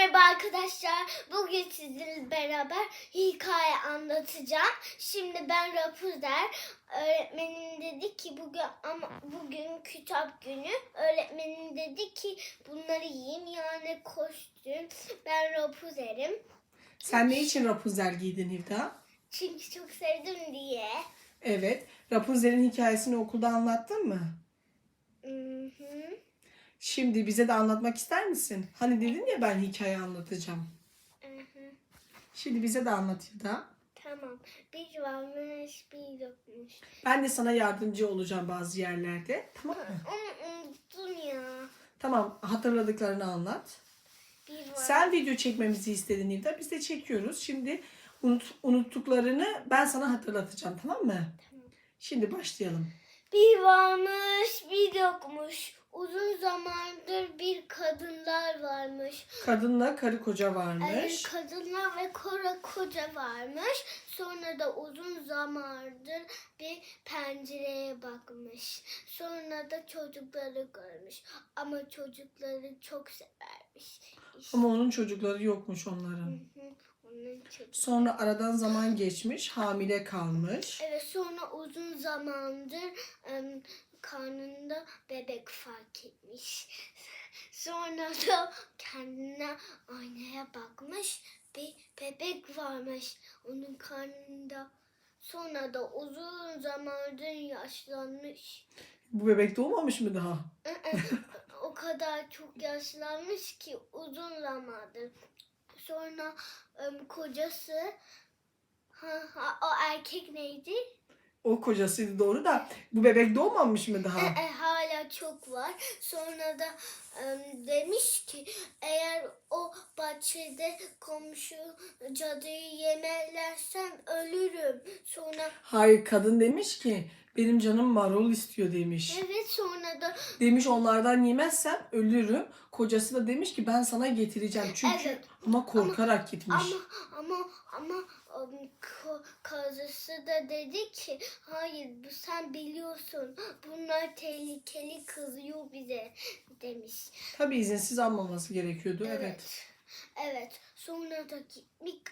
merhaba arkadaşlar. Bugün sizinle beraber hikaye anlatacağım. Şimdi ben Rapunzel. Öğretmenim dedi ki bugün ama bugün kitap günü. Öğretmenim dedi ki bunları yiyeyim yani kostüm. Ben Rapunzel'im. Sen ne için Rapunzel giydin Hivda? Çünkü çok sevdim diye. Evet. Rapunzel'in hikayesini okulda anlattın mı? Hı hı. Şimdi bize de anlatmak ister misin? Hani dedin ya ben hikaye anlatacağım. Şimdi bize de anlat Hivda. Tamam. Bir varmış bir yokmuş. Ben de sana yardımcı olacağım bazı yerlerde. Tamam mı? Onu unuttum ya. Tamam. Hatırladıklarını anlat. Bir var. Sen video çekmemizi istedin Hivda. Biz de çekiyoruz. Şimdi unut, unuttuklarını ben sana hatırlatacağım. Tamam mı? Tamam. Şimdi başlayalım. Bir varmış, bir yokmuş. Uzun zamandır bir kadınlar varmış. Kadınla karı koca Evet, varmış. kadınlar ve kora koca varmış. Sonra da uzun zamandır bir pencereye bakmış. Sonra da çocukları görmüş. Ama çocukları çok severmiş. İşte, Ama onun çocukları yokmuş onların. Hı hı. Sonra aradan zaman geçmiş, hamile kalmış. Evet sonra uzun zamandır karnında bebek fark etmiş. Sonra da kendine aynaya bakmış. Bir bebek varmış onun karnında. Sonra da uzun zamandır yaşlanmış. Bu bebek doğmamış mı daha? o kadar çok yaşlanmış ki uzun zamandır. Sonra em, kocası ha, ha, o erkek neydi? O kocasıydı doğru da bu bebek doğmamış mı E, daha? e, hala çok var. Sonra da em, demiş ki eğer o bahçede komşu cadıyı yemelersen ölürüm. Sonra Hayır kadın demiş ki benim canım marul istiyor demiş. evet sonra da Demiş onlardan yemezsem ölürüm. Kocası da demiş ki ben sana getireceğim. Çünkü Evet. ama korkarak gitmiş. ama ama ama karısı da dedi ki hayır bu sen biliyorsun bunlar tehlikeli kızıyor bize demiş. Tabii izinsiz almaması gerekiyordu. Evet. Evet. Evet. Sonra da gitmek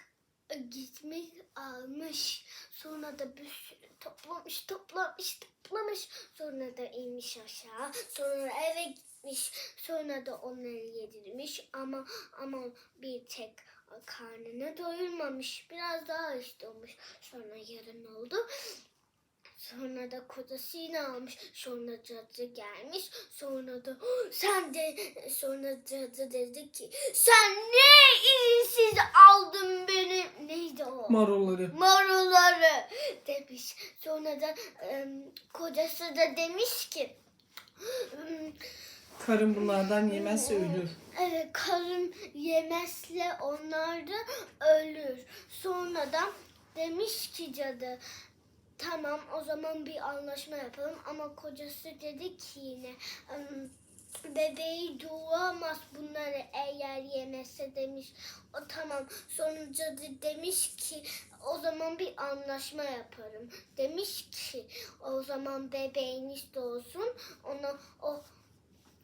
gitmek almış. Sonra da bir sürü toplamış, toplamış, toplamış. Sonra da inmiş aşağı. Sonra eve gitmiş. Sonra da onları yedirmiş ama ama bir tek karnını doyurmamış. Biraz daha istiyormuş. Sonra yarın oldu. Sonra da kocasını almış. Sonra cadı gelmiş. Sonra da sen de sonra cadı dedi ki sen ne izinsiz aldın benim neydi o? Marulları. Marulları demiş. Sonra da em, kocası da demiş ki em, Karın bunlardan yemezse ölür. Evet karın yemezse onlar da ölür. Sonra da demiş ki cadı tamam o zaman bir anlaşma yapalım ama kocası dedi ki yine "Em, bebeği doğamaz bunları eğer yemezse demiş. O tamam sonra cadı demiş ki o zaman bir anlaşma yaparım. Demiş ki o zaman bebeğiniz doğsun ona o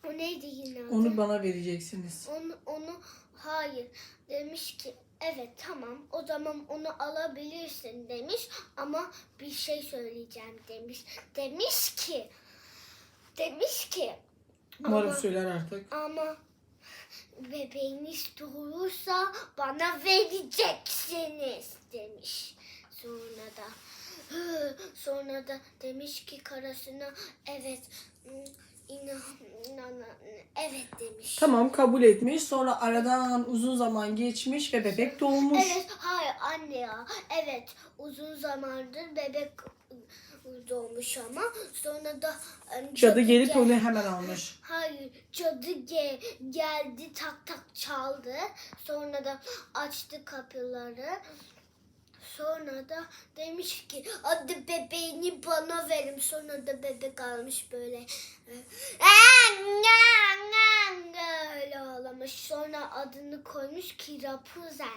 o neydi yine adı? Onu bana vereceksiniz. Onu, onu hayır demiş ki evet tamam o zaman onu alabilirsin demiş ama bir şey söyleyeceğim demiş. Demiş ki demiş ki Marul ama, söyler artık. ama bebeğiniz doğursa bana vereceksiniz demiş. Sonra da sonra da demiş ki karısına evet inan, inan evet demiş. Tamam kabul etmiş. Sonra aradan uzun zaman geçmiş ve bebek doğmuş. Evet, hayır anne ya. Evet, uzun zamandır bebek doğmuş ama sonra da em, Cadı gelip gel- onu hemen almış. Hayır, cadı ge- geldi tak tak çaldı. Sonra da açtı kapıları. Sonra da demiş ki hadi bebeğini bana verin. Sonra da bebek almış böyle. Öyle ağlamış. Sonra adını koymuş ki Rapunzel.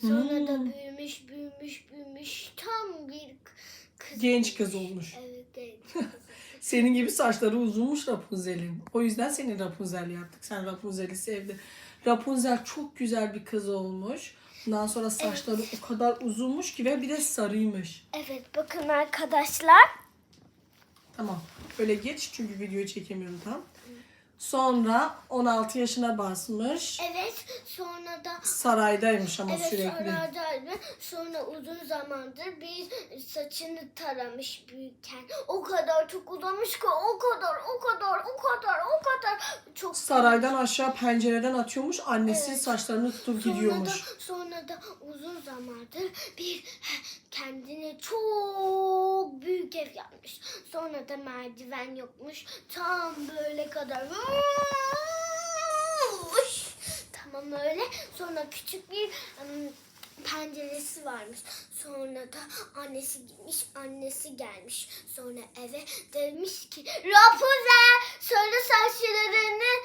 Sonra da Hmm. büyümüş, büyümüş, büyümüş. Tam bir kız. Genç kız olmuş. Evet, genç. Senin gibi saçları uzunmuş Rapunzel'in. O yüzden seni Rapunzel yaptık. Sen Rapunzel'i sevdin. Rapunzel çok güzel bir kız olmuş. Ondan sonra saçları o kadar uzunmuş ki ve bir de sarıymış. Evet bakın arkadaşlar. Tamam. Böyle geç çünkü videoyu çekemiyorum tam. Sonra 16 yaşına basmış. Evet sonra da Saraydaymış ama Evet sürekli. sonradan sonra uzun zamandır bir saçını taramış büyükken. O kadar çok uzamış ki o kadar o kadar o kadar o kadar çok Saraydan aşağı pencereden atıyormuş. Annesi Evet. saçlarını tutup Sonra gidiyormuş. da, sonra da uzun zamandır bir kendine çok büyük ev yapmış. Sonra da merdiven yokmuş. Tam böyle kadar. Tamam öyle. Sonra küçük bir ım, penceresi varmış. Sonra da annesi gitmiş, annesi gelmiş. Sonra eve demiş ki Rapunzel sarı saçlarını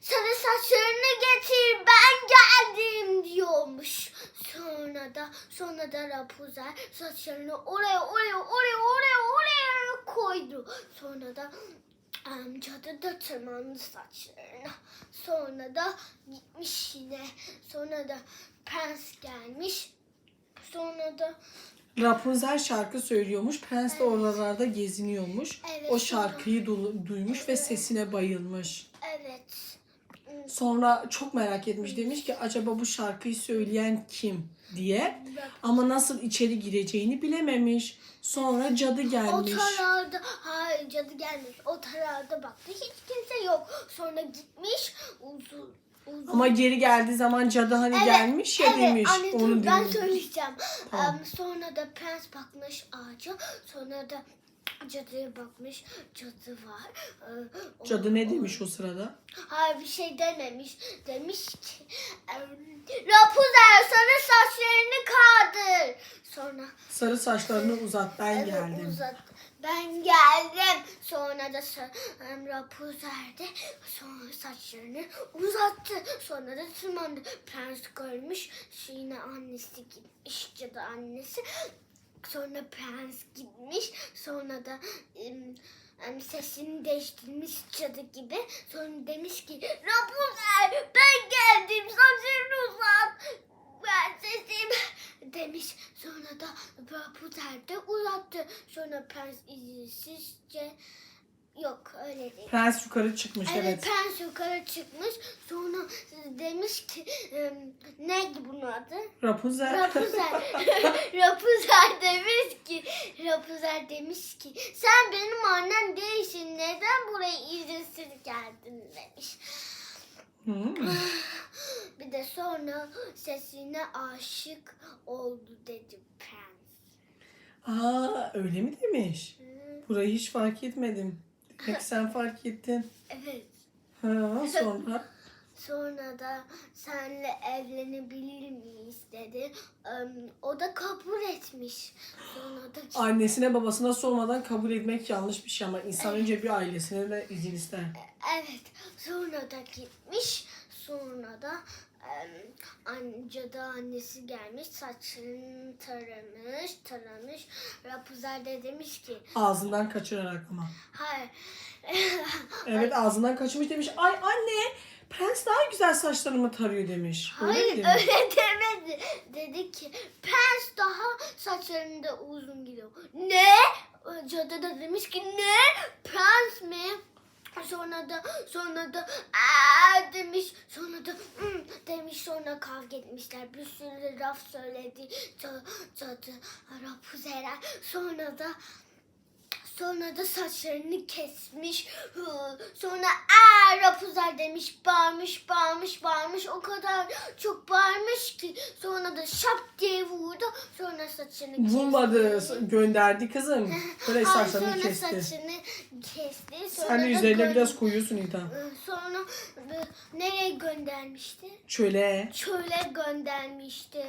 sarı saçlarını getir ben geldim diyormuş. Sonra da sonra da Rapunzel saçlarını oraya oraya oraya oraya oraya koydu. Sonra da cadı da tırmandı saçlarına. Sonra da gitmiş yine. Sonra da prens gelmiş. Sonra da Rapunzel şarkı söylüyormuş. Prens de oralarda geziniyormuş. Evet, o şarkıyı du- duymuş ve sesine bayılmış. Sonra çok merak etmiş. Demiş ki acaba bu şarkıyı söyleyen kim diye. Ama nasıl içeri gireceğini bilememiş. Sonra cadı O gelmiş. tarafta hayır cadı gelmiş. O tarafta baktı hiç kimse yok. Sonra gitmiş uzun uzun. Ama geri geldiği zaman cadı hani Evet, gelmiş ya demiş. anne, dur, Onu ben dinlemiş. söyleyeceğim. Tamam. Em, sonra da prens bakmış ağaca. Sonra da cadıya bakmış. Cadı var. Ee, Cadı ne demiş o sırada? Hayır bir şey dememiş. Demiş ki em, Rapunzel sarı saçlarını kaldır. Sonra Sarı saçlarını uzat ben Evet, geldim. uzat. Ben geldim. Sonra da em, Rapunzel de sonra saçlarını uzattı. Sonra da tırmandı. Prens görmüş. Yine annesi gitmiş. Cadı annesi. Sonra prens gitmiş. Sonra da em, sesini değiştirmiş cadı gibi. Sonra demiş ki Rapunzel ben geldim saçlarını uzat. Ben sesim demiş. Sonra da Rapunzel de uzattı. Sonra prens izinsizce yok öyle değil. Prens yukarı çıkmış Evet, evet. prens yukarı çıkmış. Sonra demiş ki em, neydi bunun adı? Rapunzel. Rapunzel. Rapunzel demiş ki Rapunzel demiş ki sen benim annem değilsin. Neden buraya izinsiz geldin demiş. Hmm. Bir de sonra sesine aşık oldu dedi prens. Aa öyle mi demiş? Burayı hiç fark etmedim. Demek ki sen fark ettin. Evet. Ha, sonra Sonra da senle evlenebilir miyiz dedi. O da kabul etmiş. Sonra da annesine babasına sormadan kabul etmek yanlış bir şey ama insan önce bir ailesine de izin ister. Evet. Sonra da gitmiş. Sonra da anca da annesi gelmiş. Saçlarını taramış, taramış. Rapunzel de demiş ki Ağzından kaçırarak ama. hayır. Evet ağzından kaçmış demiş. Ay anne prens daha güzel saçlarımı tarıyor demiş. Öyle mi Hayır demiş? öyle demedi. Dedi ki prens daha saçlarında uzun gidiyor. Ne? Cadı da demiş ki ne? Prens mi? Sonra da sonra da demiş sonra da "Hmm" demiş sonra kavga etmişler bir sürü laf söyledi cadı Rapunzel sonra da Sonra da saçlarını kesmiş. Sonra aa Rapunzel demiş. Bağırmış, bağırmış, bağırmış. O kadar çok bağırmış ki. Sonra da şap diye vurdu. Sonra saçını kesti. Vurmadı gönderdi kızım. Böyle saçlarını sonra kesti. saçını kesti. Sonra Sen de üzerine biraz koyuyorsun. Hı, Sonra e, nereye göndermişti? Çöle. çöle göndermişti.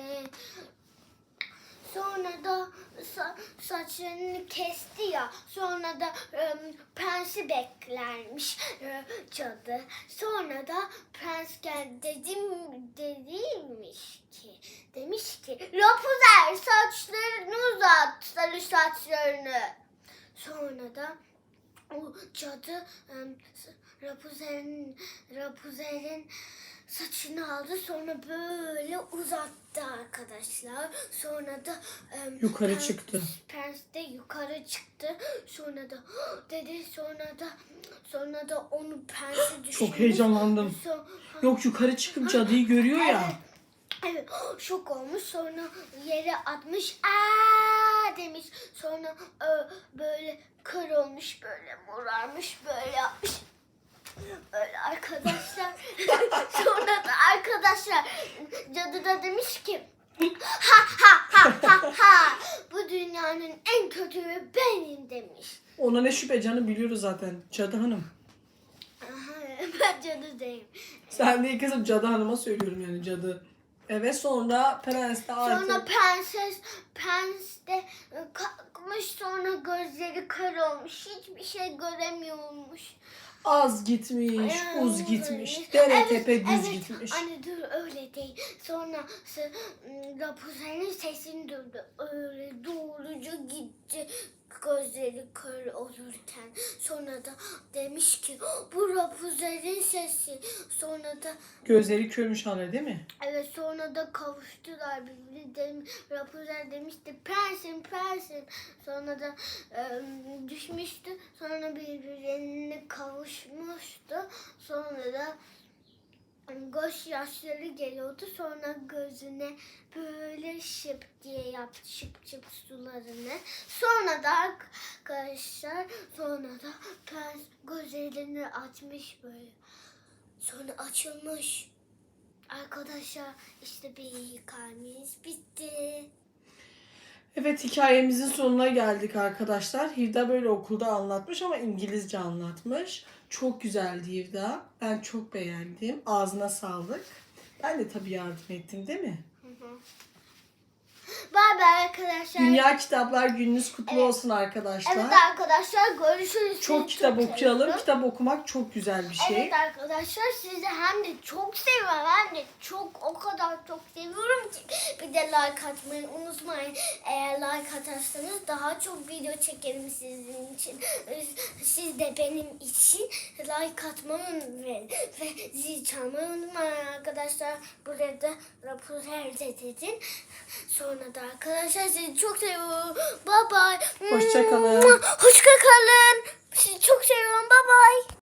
Sonra da sa- saçlarını kesti ya. Sonra da em, prensi beklermiş e, cadı. Sonra da prens geldi dedim dediymiş ki demiş ki Rapunzel saçlarını uzat sarı saçlarını. Sonra da o cadı Rapunzel'in Rapunzel'in saçını aldı sonra böyle uzattı arkadaşlar. Sonra da em, Yukarı çıktı. Pens de yukarı çıktı. Sonra da dedi sonra da sonra da onu düşürmüş. Çok heyecanlandım. So- Yok yukarı çıkıp cadıyı görüyor ya. Evet, şok olmuş. Sonra yere atmış. Aa demiş. Sonra e, böyle kör olmuş, böyle morarmış, böyle yapmış. Böyle arkadaşlar. Sonra da arkadaşlar cadı da demiş ki ha ha ha ha ha bu dünyanın en kötüyü benim demiş. Ona ne şüphe canı biliyoruz zaten. Cadı Hanım. Aha, ben cadı değilim. Sen değil kızım Cadı Hanım'a söylüyorum yani cadı. Evet sonra prens de artık. Sonra prenses pens de kalkmış sonra gözleri kör olmuş. Hiçbir şey göremiyormuş. Az gitmiş, Ay, uz gitmiş. evet, Dere tepe düz evet. gitmiş. Anne dur öyle değil. Sonra Rapunzel'in sesini duydu. Öyle doğruca gitti. Gözleri kör olurken. Sonra da demiş ki bu Rapunzel'in sesi. Sonra da Gözleri körmüş hala değil mi? Evet sonra da kavuştular birbirine. Dem, Rapunzel demişti prensim prensim. Sonra da e, düşmüştü. Sonra birbirlerine kavuşmuştu. Sonra da göz yaşları geliyordu. Sonra gözüne böyle şıp diye yaptı şıp şıp sularını. Sonra da arkadaşlar sonra da prens gözlerini açmış böyle. Sonra açılmış. Arkadaşlar işte bir hikayemiz bitti. Evet hikayemizin sonuna geldik arkadaşlar. Hivda böyle okulda anlatmış ama İngilizce anlatmış. Çok güzeldi Hivda. Ben çok beğendim. Ağzına sağlık. Ben de tabii yardım ettim değil mi? Bay bay arkadaşlar. Dünya Kitaplar Gününüz kutlu olsun arkadaşlar. Evet arkadaşlar görüşürüz. Çok Sizi kitap okuyalım. seviyorum. Kitap okumak çok güzel bir şey. Evet arkadaşlar sizi hem de çok seviyorum hem de çok o kadar çok seviyorum ki bir de like atmayı unutmayın. Eğer like atarsanız daha çok video çekerim sizin için. Siz de benim için like atmayı ve, ve zil çalmayı unutmayın arkadaşlar. Burada Rapunzel de dedin. Sonra da arkadaşlar sizi çok seviyorum. Bye bye. Hoşça kalın. Hoşça kalın. Sizi çok seviyorum. Bye bye.